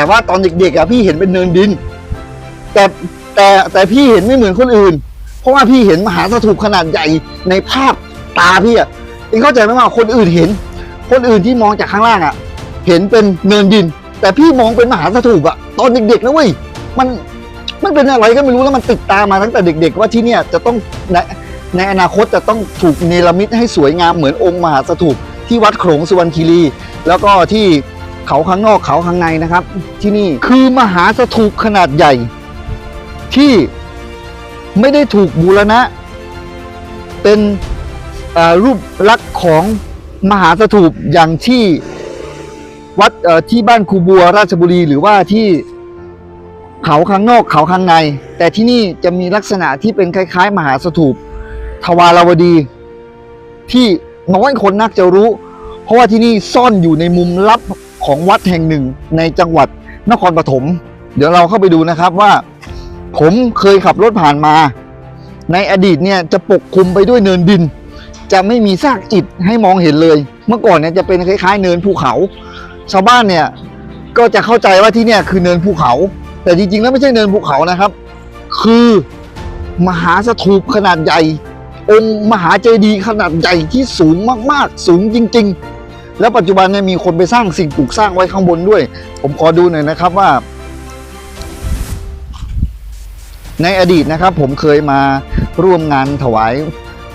แต่ว่าตอนเด็กๆอะพี่เห็นเป็นเนินดิน แต่แต่แต่พี่เห็นไม่เหมือนคนอื่น เพราะว่าพี่เห็นมหาสถูปขนาดใหญ่ในภาพตาพี่อะเองเข้าใจไหมว่าคนอื่นเห็น คนอื่นที่มองจากข้างล่างอะเห็นเป็นเนินดิน แต่พี่มองเป็นมหาสถูปอะตอนเด็กๆนะเว้ยมันมันเป็นอะไรก็ไม่รู้แล้วมันติดตามมาตั้งแต่เด็ก ๆ ว่าที่เนี่ยจะต้องในในอนาคตจะต้องถูกเนรมิตให้สวยงามเหมือนองค์มหาสถูปที่วัดโขลงสุวรรณคีรี แล้วก็ที่ เขาข้างนอกเขาข้างในนะครับ ที่นี่คือมหาสถูปขนาดใหญ่ ที่ไม่ได้ถูกบูรณะ เป็นรูปลักษณ์ของมหาสถูปอย่างที่วัดที่บ้านครูบัวราชบุรีหรือว่าที่เขาข้างนอกเขาข้างใน แต่ที่นี่จะมีลักษณะที่เป็นคล้าย ๆ มหาสถูปทวารวดี ที่น้อยคนนักจะรู้ เพราะว่าที่นี่ซ่อนอยู่ในมุมลับ ของวัดแห่งหนึ่งในจังหวัดนครปฐมเดี๋ยวเราเข้าไปดูนะครับว่า ผมเคยขับรถผ่านมา ในอดีตเนี่ยจะปกคลุมไปด้วยเนินดิน จะไม่มีซากอิฐให้มองเห็นเลย เมื่อก่อนเนี่ยจะเป็นคล้ายๆ เนินภูเขา ชาวบ้านเนี่ยก็จะเข้าใจว่าที่เนี่ยคือเนินภูเขา แต่จริงๆแล้วไม่ใช่เนินภูเขานะครับ คือมหาสถูปขนาดใหญ่ องค์มหาเจดีย์ขนาดใหญ่ที่สูงมากๆ สูงจริง ๆ แล้วปัจจุบันเนี่ยมีคนไปสร้างสิ่งปลูกสร้างไว้ข้างบนด้วย ผมขอดูหน่อยนะครับว่า ในอดีตนะครับ ผมเคยมาร่วมงานถวาย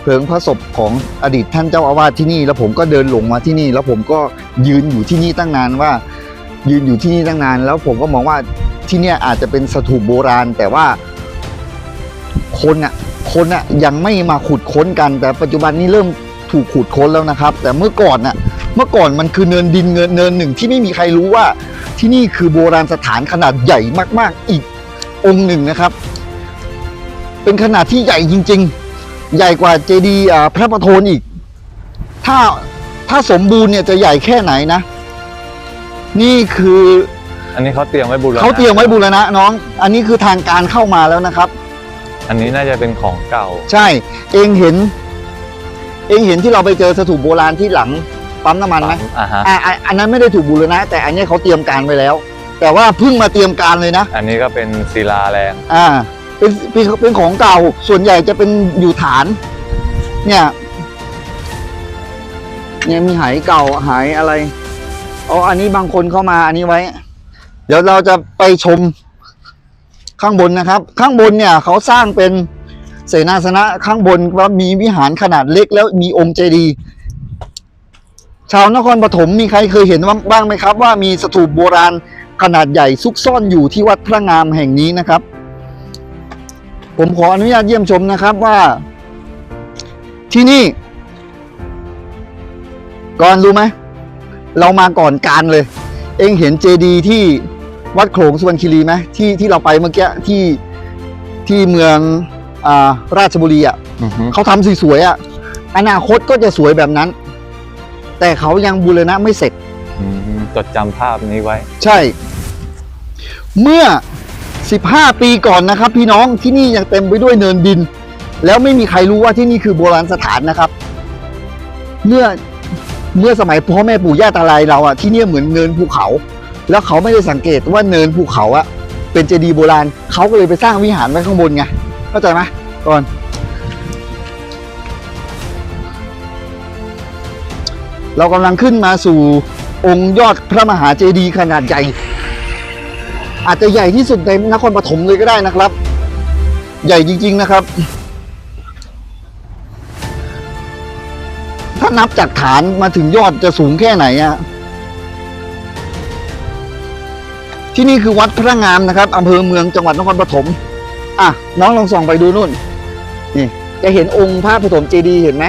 เพลิงพระศพของอดีตท่านเจ้าอาวาสที่นี่ แล้วผมก็เดินหลงมาที่นี่ แล้วผมก็ยืนอยู่ที่นี่ตั้งนานว่า ยืนอยู่ที่นี่ตั้งนาน แล้วผมก็มองว่าที่เนี่ยอาจจะเป็นสถูปโบราณ แต่ว่าคนอะคนอะยังไม่มาขุดค้นกัน แต่ปัจจุบันนี้เริ่มถูกขุดค้นแล้วนะครับ แต่เมื่อก่อนน่ะ เมื่อก่อนมันคือเนินดินเงินเนินหนึ่งที่ไม่มีใครรู้ว่า ที่นี่คือโบราณสถานขนาดใหญ่มาก ๆ อีกองค์หนึ่งนะครับ เป็นขนาดที่ใหญ่จริง ๆ ใหญ่กว่าเจดีย์อ่าพระประโทนอีก ถ้าถ้าสมบูรณ์เนี่ยจะใหญ่แค่ไหนนะ นี่คืออันนี้เขาเตรียมไว้บูรณะเขาเตรียมไว้บูรณะน้อง อันนี้คือทางการเข้ามาแล้วนะครับ อันนี้น่าจะเป็นของเก่า ใช่ เองเห็น เองเห็นที่เราไปเจอสถูปโบราณที่หลัง ปั๊มน้ำมันไหมอ่าฮะอ่าอ่าอันนั้นไม่ได้ถูกบูรณะ แต่อันนี้เขาเตรียมการไว้แล้ว แต่ว่าเพิ่งมาเตรียมการเลยนะ อันนี้ก็เป็นศิลาแรงอ่า เป็นเป็นเป็นของเก่าส่วนใหญ่จะเป็นอยู่ฐาน เนี่ย เนี่ยมีหายเก่าหายอะไรเอาอันนี้บางคนเข้ามาอันนี้ไว้ เดี๋ยวเราจะไปชมข้างบนนะครับ ข้างบนเนี่ยเขาสร้างเป็นเสนาสนะข้างบนว่ามีวิหารขนาดเล็กแล้วมีองค์เจดีย์ ชาวนครปฐมมีใครเคยเห็นบ้างไหมครับ ว่ามีสถูปโบราณขนาดใหญ่ซุกซ่อนอยู่ที่วัดพระงามแห่งนี้นะครับ ผมขออนุญาตเยี่ยมชมนะครับว่า ที่นี่ ก่อนรู้ไหมเรามาก่อนการเลย เองเห็นเจดีย์ที่วัดโขลงสุวรรณคีรีไหมที่ที่เราไปเมื่อกี้ที่ที่เมืองอาราชบุรีอะอือฮึเขาทำสวยๆอะอนาคตก็จะสวยแบบนั้น แต่เขายังบูรณะไม่เสร็จ อืมจดจำภาพนี้ไว้ ใช่ เมื่อ 15 ปีก่อนนะครับ พี่น้องที่นี่ยังเต็มไปด้วยเนินดิน แล้วไม่มีใครรู้ว่าที่นี่คือโบราณสถานนะครับ เมื่อเมื่อสมัยพ่อแม่ปู่ย่าตายายเราอะที่เนี่ยเหมือนเนินภูเขา แล้วเขาไม่ได้สังเกตว่าเนินภูเขาอะเป็นเจดีย์โบราณเขาก็เลยไปสร้างวิหารไว้ข้างบนไงเข้าใจไหมก่อน เรากำลังขึ้นมาสู่องค์ยอดพระมหาเจดีย์ขนาดใหญ่ อาจจะใหญ่ที่สุดในนครปฐมเลยก็ได้นะครับ ใหญ่จริง ๆนะครับ ถ้านับจากฐานมาถึงยอดจะสูงแค่ไหนอะที่นี่คือวัดพระงามนะครับอำเภอเมืองจังหวัดนครปฐมอะน้องลองส่องไปดูนู่นนี่จะเห็นองค์พระปฐมเจดีย์เห็นไหม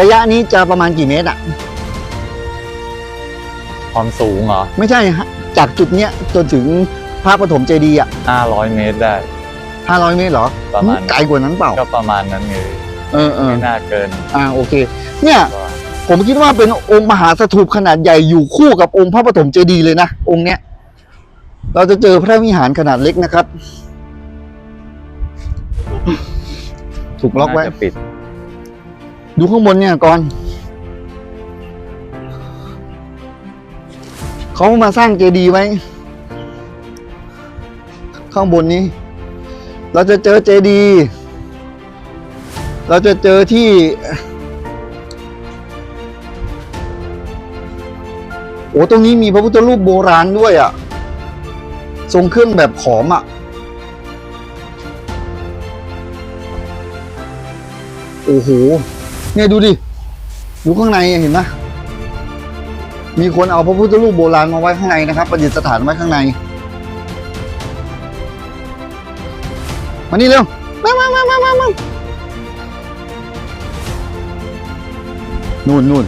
ระยะนี้จะประมาณกี่เมตรอะความสูงเหรอ ไม่ใช่ฮะจากจุดเนี้ยจนถึงพระปฐมเจดีย์อะ500 เมตรได้ห้าร้อยเมตรเหรอประมาณไกลกว่านั้นเปล่า ก็ประมาณนั้นไงเออเออไม่น่าเกิน อ่าโอเค เนี่ยกว่าผมคิดว่าเป็นองค์มหาสถูปขนาดใหญ่อยู่คู่กับองค์พระปฐมเจดีย์เลยนะ องค์เนี้ย เราจะเจอพระวิหารขนาดเล็กนะครับ ถูกล็อกไว้น่าจะปิด ดูข้างบนเนี่ยก่อน เขามาสร้างเจดีย์ไว้ ข้างบนนี้ เราจะเจอเจดีย์เราจะเจอที่โอ้ตรงนี้มีพระพุทธรูปโบราณด้วยอะ่ะ ทรงเครื่องแบบขอมอะ่ะโอ้โห เนี่ยดูดิดูข้างในเห็นไหมมีคนเอาพระพุทธรูปโบราณมาไว้ข้างในนะครับ ประดิษฐานไว้ข้างในมานี่เร็วมามามามามามานู่นนู่น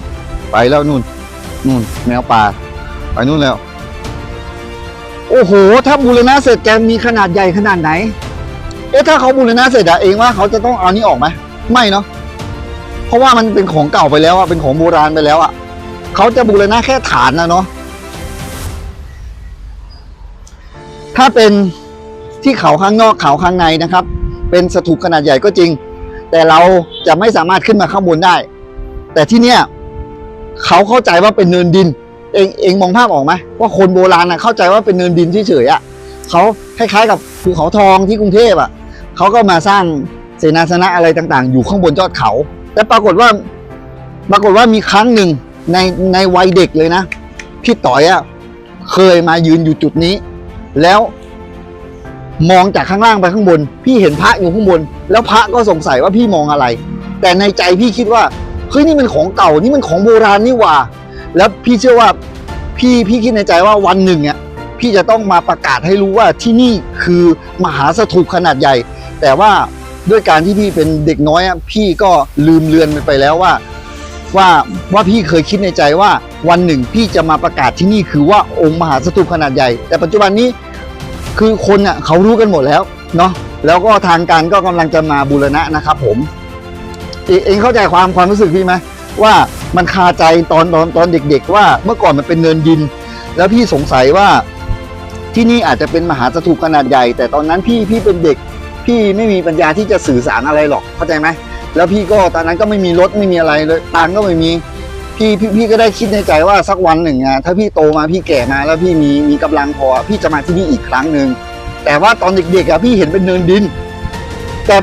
ไปแล้วนู่นนู่นแมวป่าไปนู่นแล้ว โอ้โห ถ้าบูรณะเสร็จแกมีขนาดใหญ่ขนาดไหน เอ๊ะถ้าเขาบูรณะเสร็จอะเองว่าเขาจะต้องเอานี่ออกไหมไม่เนาะ เพราะว่ามันเป็นของเก่าไปแล้วอะเป็นของโบราณไปแล้วอะเขาจะบูรณะแค่ฐานนะเนาะถ้าเป็นที่เขาข้างนอกเขาข้างในนะครับ เป็นสถูปขนาดใหญ่ก็จริง แต่เราจะไม่สามารถขึ้นมาข้างบนได้ แต่ที่เนี่ยเขาเข้าใจว่าเป็นเนินดิน เองเองมองภาพออกไหมว่าคนโบราณนะเข้าใจว่าเป็นเนินดินเฉยๆอะเขาคล้ายๆกับภูเขาทองที่กรุงเทพอะเขาก็มาสร้างเสนาสนะอะไรต่างๆ อยู่ข้างบนยอดเขา แต่ปรากฏว่า ปรากฏว่ามีครั้งหนึ่งในในวัยเด็กเลยนะ พี่ต่อยอะเคยมายืนอยู่จุดนี้ แล้วมองจากข้างล่างไปข้างบน พี่เห็นพระอยู่ข้างบน แล้วพระก็สงสัยว่าพี่มองอะไร แต่ในใจพี่คิดว่าเฮ้ยนี่มันของเก่านี่มันของโบราณนี่หว่า แล้วพี่เชื่อว่าพี่พี่คิดในใจว่าวันหนึ่งเนี่ยพี่จะต้องมาประกาศให้รู้ว่าที่นี่คือมหาสถูปขนาดใหญ่ แต่ว่า ด้วยการที่พี่เป็นเด็กน้อยอะพี่ก็ลืมเลือนไปแล้วว่า ว่าว่าพี่เคยคิดในใจว่าวันหนึ่งพี่จะมาประกาศที่นี่คือว่าองค์มหาสถูปขนาดใหญ่ แต่ปัจจุบันนี้คือคนอะเขารู้กันหมดแล้วเนาะแล้วก็ทางการก็กำลังจะมาบูรณะนะครับผมเอเองเข้าใจความความรู้สึกพี่ไหมว่ามันคาใจตอนตอนตอนเด็ก ๆ ว่าเมื่อก่อนมันเป็นเนินดิน แล้วพี่สงสัยว่าที่นี่อาจจะเป็นมหาสถูปขนาดใหญ่ แต่ตอนนั้นพี่พี่เป็นเด็ก พี่ไม่มีปัญญาที่จะสื่อสารอะไรหรอกเข้าใจไหมแล้วพี่ก็ตอนนั้นก็ไม่มีรถไม่มีอะไรเลยตังก็ไม่มีพี่พี่พี่ก็ได้คิดในใจว่าสักวันหนึ่งอะถ้าพี่โตมาพี่แก่มาแล้วพี่มีมีกำลังพอ พี่จะมาที่นี่อีกครั้งหนึ่งแต่ว่าตอนเด็กๆอะพี่เห็นเป็นเนินดิน แต่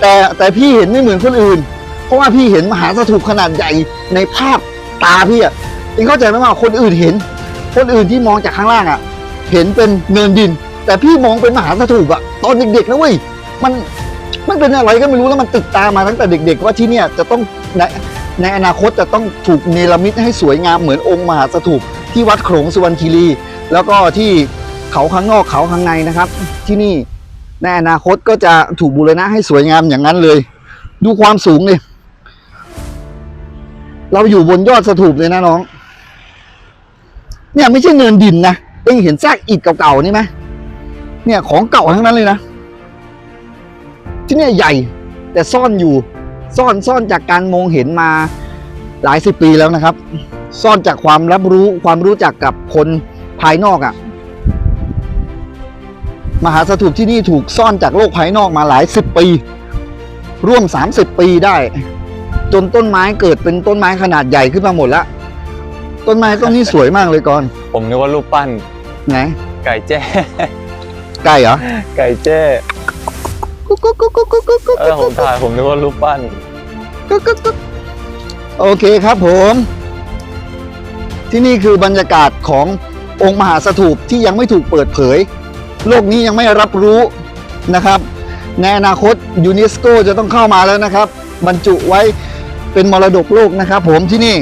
แต่แต่พี่เห็นไม่เหมือนคนอื่น เพราะว่าพี่เห็นมหาสถูปขนาดใหญ่ในภาพตาพี่อะเองเข้าใจไหมว่าคนอื่นเห็น คนอื่นที่มองจากข้างล่างอะเห็นเป็นเนินดิน แต่พี่มองเป็นมหาสถูปอะตอนเด็กๆนะเว้ย มันมันเป็นอะไรก็ไม่รู้แล้วมันติดตามมาตั้งแต่เด็ก ๆ ว่าที่เนี่ยจะต้องในในอนาคตจะต้องถูกเนรมิตให้สวยงามเหมือนองค์มหาสถูปที่วัดโขลงสุวรรณคีรี แล้วก็ที่เขาข้างนอกเขาข้างในนะครับ ที่นี่ในอนาคตก็จะถูกบูรณะให้สวยงามอย่างนั้นเลย ดูความสูงเลยเราอยู่บนยอดสถูปเลยนะน้อง เนี่ยไม่ใช่เนินดินนะเองเห็นซากอิฐเก่าๆนี่ไหมเนี่ยของเก่าทั้งนั้นเลยนะ ที่เนี่ยใหญ่ แต่ซ่อนอยู่ซ่อนซ่อนจากการมองเห็นมาหลายสิบปีแล้วนะครับ ซ่อนจากความรับรู้ความรู้จักกับคนภายนอกอะ่ะ มหาสถูปที่นี่ถูกซ่อนจากโลกภายนอกมาหลายสิบปี ร่วม 30 ปีได้ จนต้นไม้เกิดเป็นต้นไม้ขนาดใหญ่ขึ้นมาหมดแล้วต้นไม้ต้นนี้สวยมากเลยก่อนผมนึกว่ารูปปั้นไหนไก่แจ้ ไก่เหรอ ไก่แจ้ กุ๊กกุ๊กกุ๊กกุ๊กกุ๊กกุ๊กกุ๊กเออผมถ่ายผมนึกว่ารูปปั้น กุ๊กกุ๊กกุ๊กโอเคครับผม ที่นี่คือบรรยากาศขององค์มหาสถูปที่ยังไม่ถูกเปิดเผย โลกนี้ยังไม่รับรู้นะครับ ในอนาคตยูเนสโกจะต้องเข้ามาแล้วนะครับ บรรจุไว้เป็นมรดกโลกนะครับ ผมที่นี่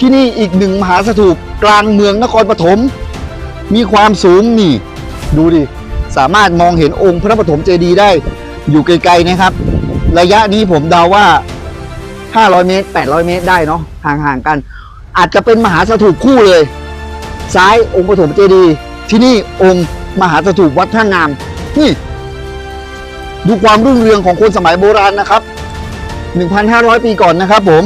ที่นี่อีกหนึ่งมหาสถูปกลางเมืองนครปฐมมีความสูงนี่ ดูดิ สามารถมองเห็นองค์พระปฐมเจดีย์ได้ อยู่ไกลๆนะครับ ระยะนี้ผมเดาว่า 500 เมตร 800 เมตรได้เนาะห่างๆกัน อาจจะเป็นมหาสถูปคู่เลย ซ้ายองค์ปฐมเจดีย์ที่นี่องค์มหาสถูปวัดท่างาม นี่ ดูความรุ่งเรืองของคนสมัยโบราณนะครับ 1,500 ปีก่อนนะครับผม